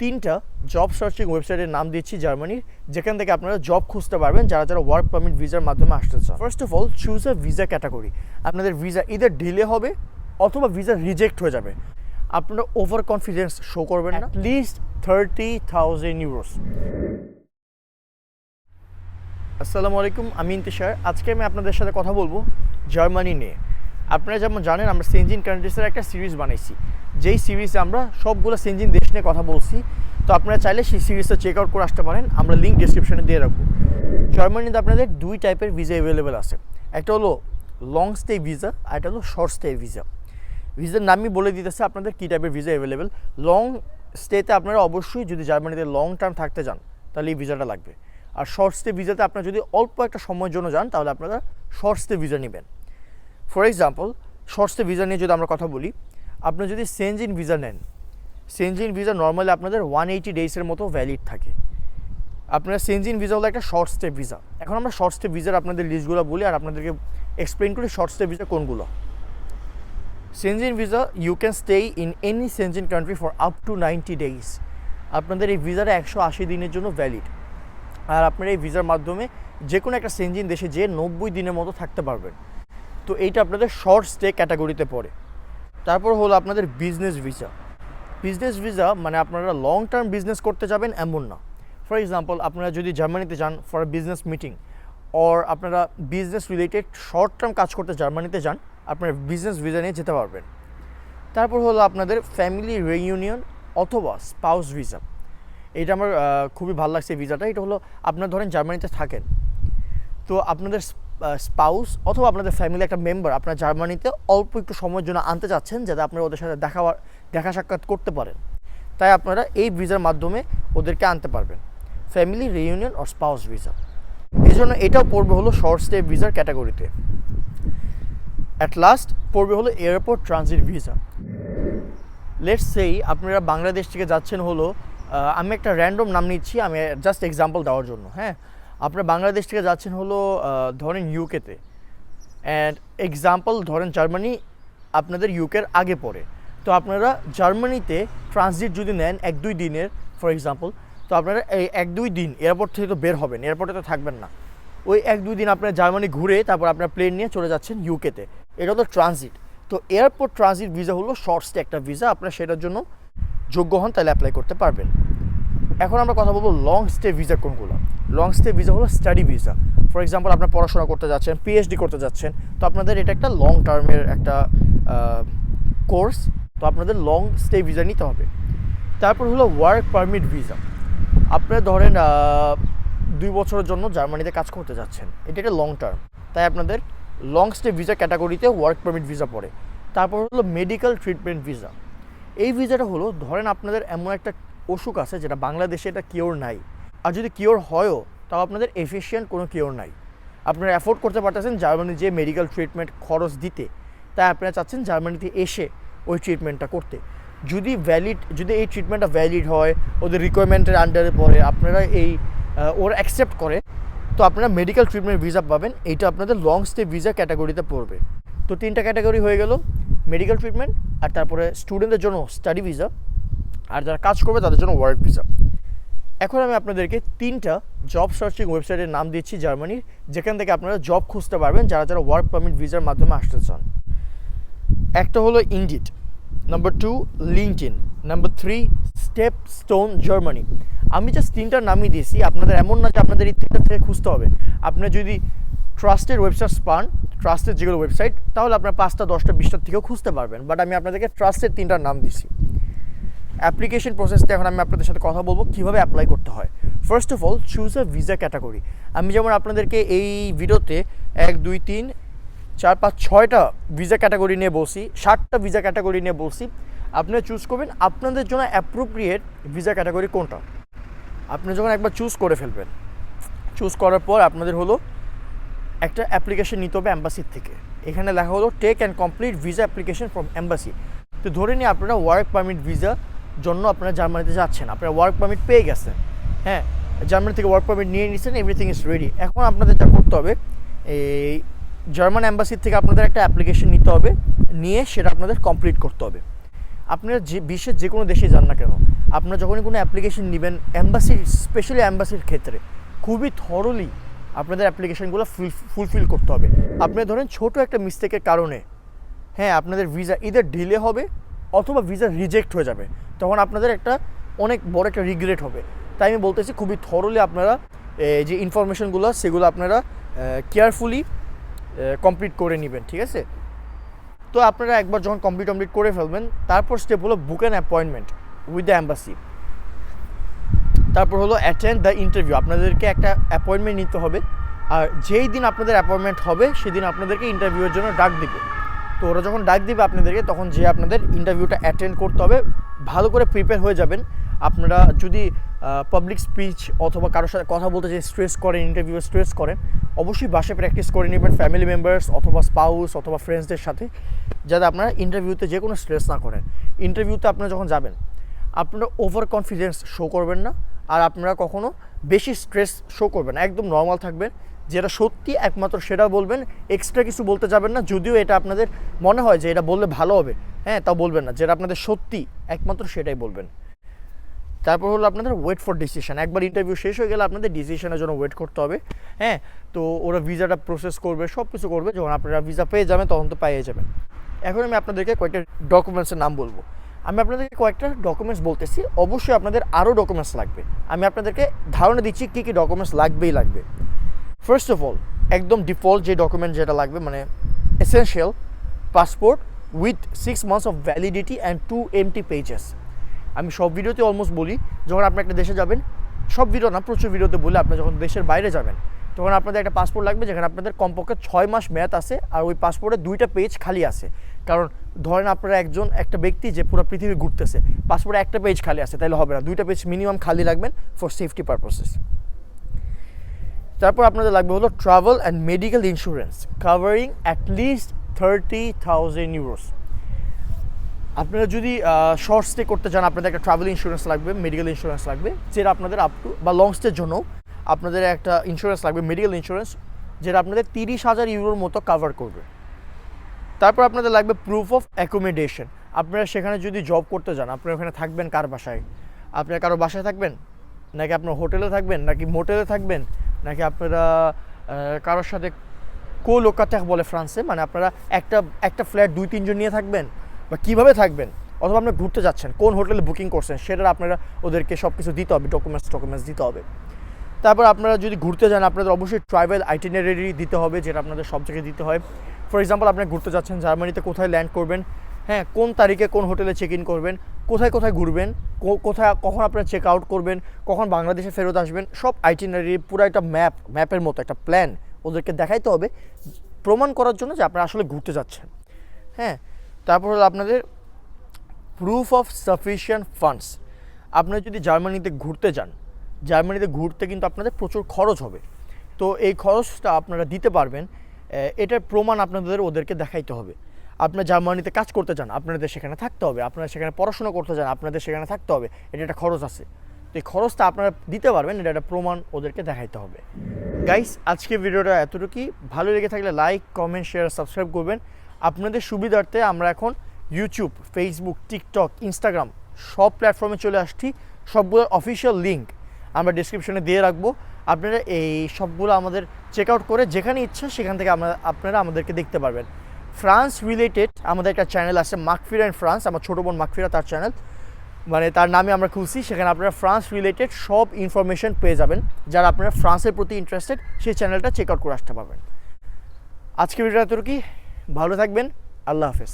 তিনটা job searching ওয়েবসাইটের নাম দিচ্ছি জার্মানির যেখান থেকে আপনারা জব খুঁজতে পারবেন যারা যারা ওয়ার্ক পারমিট ভিসার মাধ্যমে আসতে চান। First of all choose a visa category আপনাদের ভিসা ইদার ডিলে হবে অথবা ভিসা রিজেক্ট হয়ে যাবে। আপনারা ওভার কনফিডেন্স শো করবেন না। লিস্ট থার্টি থাউজেন্ড ইউরোস আসসালামু আলাইকুম আমি ইন্তিশার। আজকে আমি আপনাদের সাথে কথা বলব জার্মানি নিয়ে। আপনারা যেমন জানেন, আমরা সেঞ্জিন কান্ট্রিসের একটা সিরিজ বানাইছি। যেই সিরিজে আমরা সবগুলো সেঞ্জিন দেশ নিয়ে কথা বলছি। তো আপনারা চাইলে সেই সিরিজটা চেক আউট করে আসতে পারেন। আমরা লিঙ্ক ডিসক্রিপশনে দিয়ে রাখব। জার্মানিতে আপনাদের দুই টাইপের ভিসা অ্যাভেলেবেল আছে। একটা হলো লং স্টে ভিসা আর একটা হলো শর্ট স্টে ভিসা ভিসার নামই বলে দিতেছে আপনাদের কী টাইপের ভিসা অ্যাভেলেবেল লং স্টেতে আপনারা অবশ্যই যদি জার্মানিতে লং টার্ম থাকতে যান তাহলে এই ভিসাটা লাগবে। আর শর্ট স্টে ভিসাতে আপনারা যদি অল্প একটা সময়ের জন্য যান, তাহলে আপনারা শর্ট স্টে ভিসা নেবেন। For example short stay visa নিয়ে যদি আমরা কথা বলি, আপনি যদি সেনজিন ভিসা নেন সেনজিন ভিসা নর্মালি আপনাদের ওয়ান এইটি ডেইসের মতো ভ্যালিড থাকে। আপনার সেনজিন ভিসা হলো একটা শর্ট স্টে ভিসা এখন আমরা শর্ট স্টে ভিসার আপনাদের লিস্টগুলো বলি আর আপনাদেরকে এক্সপ্লেন করি শর্ট স্টে ভিসা কোনগুলো। Schengen visa you can stay in any Schengen country for up to ninety days আপনাদের এই ভিসাটা একশো আশি দিনের জন্য ভ্যালিড আর আপনারা এই ভিসার মাধ্যমে যে কোনো একটা সেনজিন দেশে যে নব্বই দিনের মতো থাকতে পারবেন। তো এইটা আপনাদের শর্ট স্টে ক্যাটাগরিতে পড়ে। তারপর হলো আপনাদের বিজনেস ভিসা বিজনেস ভিসা মানে আপনারা লং টার্ম বিজনেস করতে যাবেন এমন না। ফর এক্সাম্পল আপনারা যদি জার্মানিতে যান ফর বিজনেস মিটিং অর আপনারা বিজনেস রিলেটেড শর্ট টার্ম কাজ করতে জার্মানিতে যান, আপনারা বিজনেস ভিসা নিয়ে যেতে পারবেন। তারপর হলো আপনাদের ফ্যামিলি রিইউনিয়ন অথবা স্পাউস ভিসা এটা আমার খুবই ভালো লাগছে ভিসাটা এটা হলো, আপনার ধরেন জার্মানিতে থাকেন, তো আপনাদের স্পাউস অথবা আপনাদের ফ্যামিলি একটা মেম্বার আপনার জার্মানিতে অল্প একটু সময়ের জন্য আনতে চাচ্ছেন যাতে আপনারা ওদের সাথে দেখা দেখা সাক্ষাৎ করতে পারেন। তাই আপনারা এই ভিসার মাধ্যমে ওদেরকে আনতে পারবেন। Family reunion or spouse visa এই জন্য এটাও পড়বে হলো শর্ট স্টে ভিসার ক্যাটাগরিতে অ্যাট লাস্ট পড়বে হলো এয়ারপোর্ট ট্রানজিট ভিসা লেটস সেই আপনারা বাংলাদেশ থেকে যাচ্ছেন হলো আমি একটা র্যান্ডম নাম নিচ্ছি, আমি জাস্ট এক্সাম্পল দেওয়ার জন্য হ্যাঁ? আপনারা বাংলাদেশ থেকে যাচ্ছেন হলো ধরেন ইউকেতে অ্যান্ড এক্সাম্পল ধরেন জার্মানি আপনাদের ইউকের আগে পড়ে। তো আপনারা জার্মানিতে ট্রানজিট যদি নেন এক দুই দিনের ফর এক্সাম্পল তো আপনারা এই এক দুই দিন এয়ারপোর্ট থেকে তো বের হবেন এয়ারপোর্টে তো থাকবেন না। ওই এক দুই দিন আপনারা জার্মানি ঘুরে তারপর আপনার প্লেন নিয়ে চলে যাচ্ছেন ইউকেতে এটা তো ট্রানজিট তো এয়ারপোর্ট ট্রানজিট ভিসা হলো শর্ট স্টে একটা ভিসা আপনারা সেটার জন্য যোগ্য হন, তাহলে অ্যাপ্লাই করতে পারবেন। এখন আমরা কথা বলব লং স্টে ভিসা কোনগুলো লং স্টে ভিসা হলো স্টাডি ভিসা ফর এক্সাম্পল আপনার পড়াশোনা করতে যাচ্ছেন পিএইচডি করতে যাচ্ছেন, তো আপনাদের এটা একটা লং টার্মের একটা কোর্স তো আপনাদের লং স্টে ভিসা নিতে হবে। তারপর হলো ওয়ার্ক পারমিট ভিসা আপনারা ধরেন দুই বছরের জন্য জার্মানিতে কাজ করতে যাচ্ছেন। এটা একটা লং টার্ম তাই আপনাদের লং স্টে ভিসা ক্যাটাগরিতে ওয়ার্ক পারমিট ভিসা পড়ে। তারপর হলো মেডিকেল ট্রিটমেন্ট ভিসা এই ভিসাটা হলো, ধরেন আপনাদের এমন একটা অসুখ আছে যেটা বাংলাদেশে এটা কিওর নাই। আর যদি কিওর হয়ও, তাও আপনাদের এফিসিয়েন্ট কোনো কিওর নাই। আপনারা অ্যাফোর্ড করতে পারতেছেন জার্মানি যে মেডিকেল ট্রিটমেন্ট খরচ দিতে। তাই আপনারা চাচ্ছেন জার্মানিতে এসে ওই ট্রিটমেন্টটা করতে। যদি ভ্যালিড যদি এই ট্রিটমেন্টটা ভ্যালিড হয়, ওদের রিকোয়ারমেন্টের আন্ডারে পড়ে, আপনারা এই ওরা অ্যাকসেপ্ট করে, তো আপনারা মেডিকেল ট্রিটমেন্ট ভিসা পাবেন। এইটা আপনাদের লং স্টে ভিসা ক্যাটাগরিতে পড়বে। তো তিনটা ক্যাটাগরি হয়ে গেল মেডিকেল ট্রিটমেন্ট আর তারপরে স্টুডেন্টদের জন্য স্টাডি ভিসা আর যারা কাজ করবে তাদের জন্য ওয়ার্ক ভিসা এখন আমি আপনাদেরকে তিনটা জব সার্চিং ওয়েবসাইটের নাম দিচ্ছি জার্মানির, যেখান থেকে আপনারা জব খুঁজতে পারবেন যারা যারা ওয়ার্ক পারমিট ভিসার মাধ্যমে আসতে চান। একটা হলো Indeed number two LinkedIn number three StepStone Germany আমি জাস্ট তিনটার নামই দিয়েছি, আপনাদের এমন না যে আপনাদের এই তিনটা থেকে খুঁজতে হবে। আপনার যদি ট্রাস্টের ওয়েবসাইট পান ট্রাস্টের যেগুলো ওয়েবসাইট তাহলে আপনার পাঁচটা, দশটা, বিশটার থেকেও খুঁজতে পারবেন। বাট আমি আপনাদেরকে ট্রাস্টের তিনটার নাম দিছি অ্যাপ্লিকেশন প্রসেসটা এখন আমি আপনাদের সাথে কথা বলব, কীভাবে অ্যাপ্লাই করতে হয়। First of all choose a visa category আমি যেমন আপনাদেরকে এই ভিডিওতে এক, দুই, তিন, চার, পাঁচ, ছয়টা ভিসা ক্যাটাগরি নিয়ে বলছি ষাটটা ভিসা ক্যাটাগরি নিয়ে বলছি, আপনারা চুজ করবেন আপনাদের জন্য অ্যাপ্রোপ্রিয়েট ভিসা ক্যাটাগরি কোনটা। আপনি যখন একবার চুজ করে ফেলবেন চুজ করার পর আপনাদের হলো একটা অ্যাপ্লিকেশন নিতে হবে অ্যাম্বাসির থেকে। এখানে লেখা হলো take and complete visa application from embassy তো ধরে নিয়ে আপনারা ওয়ার্ক পারমিট ভিসা জন্য আপনারা জার্মানিতে যাচ্ছেন। আপনারা ওয়ার্ক পারমিট পেয়ে গেছেন। হ্যাঁ জার্মানি থেকে ওয়ার্ক পারমিট নিয়ে নিয়েছেন এভরিথিং ইজ রেডি এখন আপনাদের যা করতে হবে, এই জার্মান অ্যাম্বাসির থেকে আপনাদের একটা অ্যাপ্লিকেশন নিতে হবে, নিয়ে সেটা আপনাদের কমপ্লিট করতে হবে। আপনারা যে, বিশ্বের যে কোনো দেশে যান না কেন, আপনারা যখনই কোনো অ্যাপ্লিকেশন নেবেন অ্যাম্বাসির স্পেশালি অ্যাম্বাসির ক্ষেত্রে, খুবই থরলি আপনাদের অ্যাপ্লিকেশনগুলো ফুলফিল করতে হবে। আপনি ধরেন ছোট একটা মিস্টেকের কারণে হ্যাঁ আপনাদের ভিসা ইদার ডিলে হবে অথবা ভিসা রিজেক্ট হয়ে যাবে, তখন আপনাদের একটা অনেক বড় একটা রিগ্রেট হবে। তাই আমি বলতেছি খুবই থরলি আপনারা যে ইনফরমেশনগুলো সেগুলো আপনারা কেয়ারফুলি কমপ্লিট করে নেবেন, ঠিক আছে? তো আপনারা একবার যখন কমপ্লিট কমপ্লিট করে ফেলবেন, তারপর স্টেপ হলো book an appointment with the embassy তারপর হলো অ্যাটেন্ড দ্য ইন্টারভিউ আপনাদেরকে একটা অ্যাপয়েন্টমেন্ট নিতে হবে, আর যেই দিন আপনাদের অ্যাপয়েন্টমেন্ট হবে, সেদিন আপনাদেরকে ইন্টারভিউয়ের জন্য ডাক দিবে। তো ওরা যখন ডাক দিবে আপনাদেরকে, তখন যে আপনাদের ইন্টারভিউটা অ্যাটেন্ড করতে হবে। ভালো করে প্রিপেয়ার হয়ে যাবেন। আপনারা যদি পাবলিক স্পিচ অথবা কারোর সাথে কথা বলতে যে স্ট্রেস করেন ইন্টারভিউ স্ট্রেস করেন, অবশ্যই বাসায় প্র্যাকটিস করে নেবেন ফ্যামিলি মেম্বার্স অথবা স্পাউস অথবা ফ্রেন্ডসদের সাথে, যাতে আপনারা ইন্টারভিউতে যে কোনো স্ট্রেস না করেন। ইন্টারভিউতে আপনারা যখন যাবেন, আপনারা ওভার কনফিডেন্স শো করবেন না। আর আপনারা কখনো বেশি স্ট্রেস শো করবেন একদম নর্মাল থাকবেন। যেটা সত্যি একমাত্র সেটা বলবেন। এক্সট্রা কিছু বলতে যাবেন না। যদিও এটা আপনাদের মনে হয় যে এটা বললে ভালো হবে। হ্যাঁ তা বলবেন না। যেটা আপনাদের সত্যি একমাত্র সেটাই বলবেন। তারপর হলো আপনাদের ওয়েট ফর ডিসিশন একবার ইন্টারভিউ শেষ হয়ে গেলে আপনাদের ডিসিশনের জন্য ওয়েট করতে হবে। হ্যাঁ তো ওরা ভিসাটা প্রসেস করবে সব কিছু করবে। যখন আপনারা ভিসা পেয়ে যাবেন, তখন তো পেয়ে যাবেন। এখন আমি আপনাদেরকে কয়েকটা ডকুমেন্টসের নাম বলব। আমি আপনাদেরকে কয়েকটা ডকুমেন্টস বলতেছি। অবশ্যই আপনাদের আরও ডকুমেন্টস লাগবে। আমি আপনাদেরকে ধারণা দিচ্ছি কী কী ডকুমেন্টস লাগবেই লাগবে। ফার্স্ট অফ অল একদম ডিফল্ট যে ডকুমেন্ট যেটা লাগবে মানে essential passport with six months of validity and two empty pages আমি সব ভিডিওতে অলমোস্ট বলি, যখন আপনি একটা দেশে যাবেন, সব ভিডিও না, প্রচুর ভিডিওতে বলি আপনি যখন দেশের বাইরে যাবেন, তখন আপনাদের একটা পাসপোর্ট লাগবে, যেখানে আপনাদের কমপক্ষে ছয় মাস মেয়াদ আছে, আর ওই পাসপোর্টে দুইটা পেজ খালি আছে। কারণ ধরেন আপনারা একজন, একটা ব্যক্তি যে পুরো পৃথিবী ঘুরতেছে পাসপোর্টে একটা পেজ খালি আছে তাহলে হবে না। দুইটা পেজ মিনিমাম খালি রাখবেন ফর সেফটি পারপোসেস তারপর আপনাদের লাগবে হলো travel and medical insurance covering at least thirty thousand euros আপনারা যদি শর্ট স্টে করতে চান আপনাদের একটা ট্রাভেল ইন্স্যুরেন্স লাগবে মেডিকেল ইন্স্যুরেন্স লাগবে, যেটা আপনাদের আপ টু বা লং স্টের জন্য আপনাদের একটা ইন্স্যুরেন্স লাগবে মেডিকেল ইন্স্যুরেন্স যেটা আপনাদের তিরিশ হাজার ইউরোর মতো কাভার করবে। তারপর আপনাদের লাগবে প্রুফ অফ অ্যাকোমোডেশন আপনারা সেখানে যদি জব করতে যান, আপনারা ওখানে থাকবেন কার বাসায়? আপনারা কারও বাসায় থাকবেন? নাকি আপনার হোটেলে থাকবেন? নাকি মোটেলে থাকবেন? নাকি আপনারা কারোর সাথে কো লোকাত্যাক বলে ফ্রান্সে? মানে আপনারা একটা একটা ফ্ল্যাট দুই তিনজন নিয়ে থাকবেন? বা কীভাবে থাকবেন? অথবা আপনারা ঘুরতে যাচ্ছেন, কোন হোটেলে বুকিং করছেন, সেটা আপনারা ওদেরকে সব কিছু দিতে হবে ডকুমেন্টস ডকুমেন্টস দিতে হবে। তারপর আপনারা যদি ঘুরতে যান, আপনাদের অবশ্যই ট্রাভেল আইটিনারি দিতে হবে, যেটা আপনাদের সব জায়গায় দিতে হয়। ফর এক্সাম্পল আপনি ঘুরতে যাচ্ছেন, জার্মানিতে কোথায় ল্যান্ড করবেন হ্যাঁ কোন তারিখে কোন হোটেলে চেক ইন করবেন, কোথায় কোথায় ঘুরবেন কোথায়, কখন আপনারা চেক আউট করবেন, কখন বাংলাদেশে ফেরত আসবেন, সব আইটিনারি পুরো একটা ম্যাপ ম্যাপের মতো, একটা প্ল্যান ওদেরকে দেখাইতে হবে, প্রমাণ করার জন্য যে আপনারা আসলে ঘুরতে যাচ্ছেন। হ্যাঁ তারপর হলো আপনাদের প্রুফ অফ সাফিসিয়েন্ট ফান্ডস আপনারা যদি জার্মানিতে ঘুরতে যান জার্মানিতে ঘুরতে কিন্তু আপনাদের প্রচুর খরচ হবে। তো এই খরচটা আপনারা দিতে পারবেন এটার প্রমাণ আপনাদের ওদেরকে দেখাইতে হবে। আপনার জার্মানিতে কাজ করতে চান, আপনাদের সেখানে থাকতে হবে, আপনারা সেখানে পড়াশোনা করতে চান, আপনাদের সেখানে থাকতে হবে, এটা একটা খরচ আছে। তো এই খরচটা আপনারা দিতে পারবেন, এটা একটা প্রমাণ ওদেরকে দেখাইতে হবে। গাইস আজকে ভিডিওটা এতটুকুই। ভালো লেগে থাকলে লাইক কমেন্ট শেয়ার সাবস্ক্রাইব করবেন। আপনাদের সুবিধার্থে আমরা এখন ইউটিউব ফেসবুক টিকটক ইনস্টাগ্রাম সব প্ল্যাটফর্মে চলে আসছি। সবগুলোর অফিসিয়াল লিঙ্ক আমরা ডিসক্রিপশনে দিয়ে রাখব। আপনারা এই সবগুলো আমাদের চেক আউট করে যেখানে ইচ্ছা সেখান থেকে আমরা, আপনারা আমাদেরকে দেখতে পারবেন। ফ্রান্স রিলেটেড আমাদের একটা চ্যানেল আছে মাকফিরা অ্যান্ড ফ্রান্স আমার ছোটো বোন মাকফিরা তার চ্যানেল মানে তার নামে আমরা খুলছি, সেখানে আপনারা ফ্রান্স রিলেটেড সব ইনফরমেশন পেয়ে যাবেন। যারা আপনারা ফ্রান্সের প্রতি ইন্টারেস্টেড সেই চ্যানেলটা চেক আউট করে আসতে পারবেন। আজকে ভিডিওটা তোর কি ভালো থাকবেন। আল্লাহ হাফেজ।